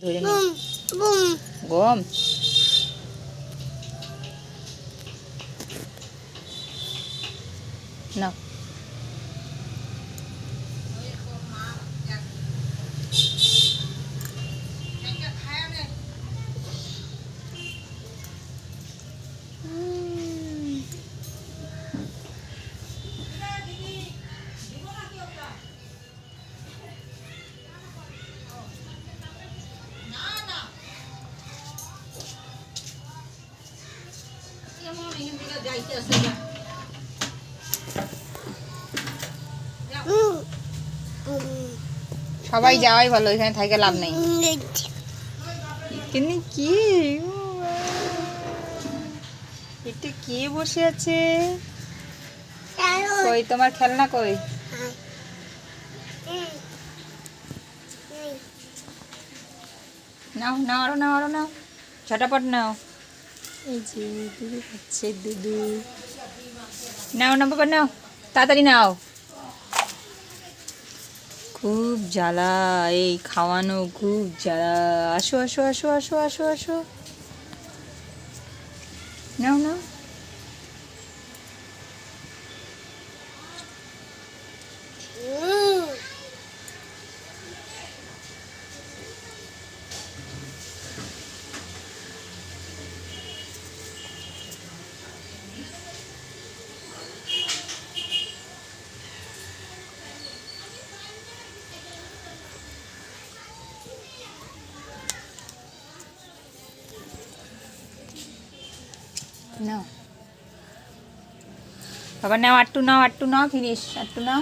ধরে নি। গম। না সবাই যাওয়াই ভালো এখানে থাকে লাভ নেই। এখানে কি? এটা কে বসে আছে? কই তোমার খেলনা কই? নাও নাও আরও নাও আরও নাও। ঝটাপট নাও। এই যে নাও না বাবা, নাও, তাড়াতাড়ি নাও। খুব জ্বালা এই খাওয়ানো, খুব জ্বালা। আসো আসো আসো আসো আসো আসো। নাও নাও। নাও। বাবা নাও আটটু নাও আটটু নাও ফিনিশ আটটু নাও।